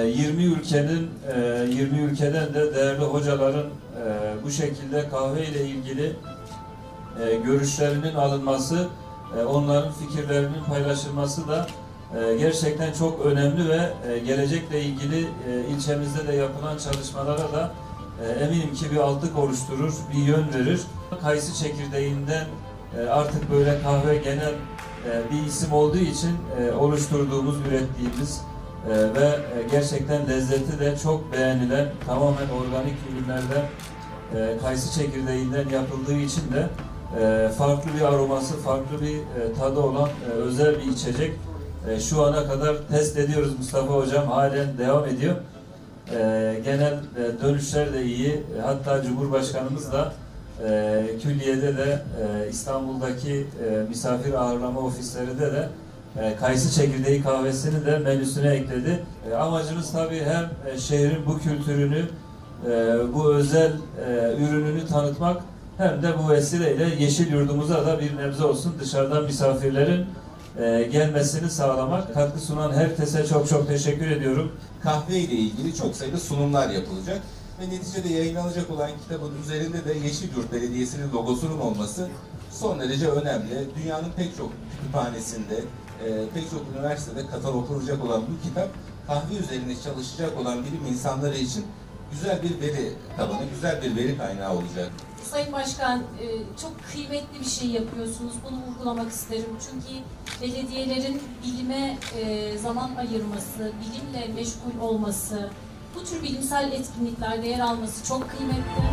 20 ülkenin e, 20 ülkeden de değerli hocaların e, bu şekilde kahve ile ilgili e, görüşlerinin alınması, e, onların fikirlerinin paylaşılması da e, gerçekten çok önemli ve e, gelecekle ilgili e, ilçemizde de yapılan çalışmalara da e, eminim ki bir altlık oluşturur, bir yön verir. Kayısı çekirdeğinden e, artık böyle kahve genel e, bir isim olduğu için e, oluşturduğumuz, ürettiğimiz e, ve gerçekten lezzeti de çok beğenilen, tamamen organik ürünlerden e, kayısı çekirdeğinden yapıldığı için de e, farklı bir aroması, farklı bir e, tadı olan e, özel bir içecek. E, şu ana kadar test ediyoruz Mustafa Hocam, halen devam ediyor. E, genel e, dönüşler de iyi. Hatta Cumhurbaşkanımız da e, külliyede de e, İstanbul'daki e, misafir ağırlama ofislerinde de e, kayısı çekirdeği kahvesini de menüsüne ekledi. E, amacımız tabii hem e, şehrin bu kültürünü, bu özel ürününü tanıtmak hem de bu vesileyle yeşil yurdumuza da bir nebze olsun dışarıdan misafirlerin gelmesini sağlamak. Katkı sunan herkese çok çok teşekkür ediyorum. kahve ile ilgili çok sayıda sunumlar yapılacak. Ve neticede yayınlanacak olan kitabın üzerinde de Yeşilyurt Belediyesi'nin logosunun olması son derece önemli. Dünyanın pek çok kütüphanesinde, e, pek çok üniversitede kataloglanacak olan bu kitap kahve üzerine çalışacak olan bilim insanları için güzel bir veri tabanı, güzel bir veri kaynağı olacak. Sayın Başkan, e, çok kıymetli bir şey yapıyorsunuz. Bunu vurgulamak isterim. Çünkü belediyelerin bilime e, zaman ayırması, bilimle meşgul olması, bu tür bilimsel etkinliklerde yer alması çok kıymetli.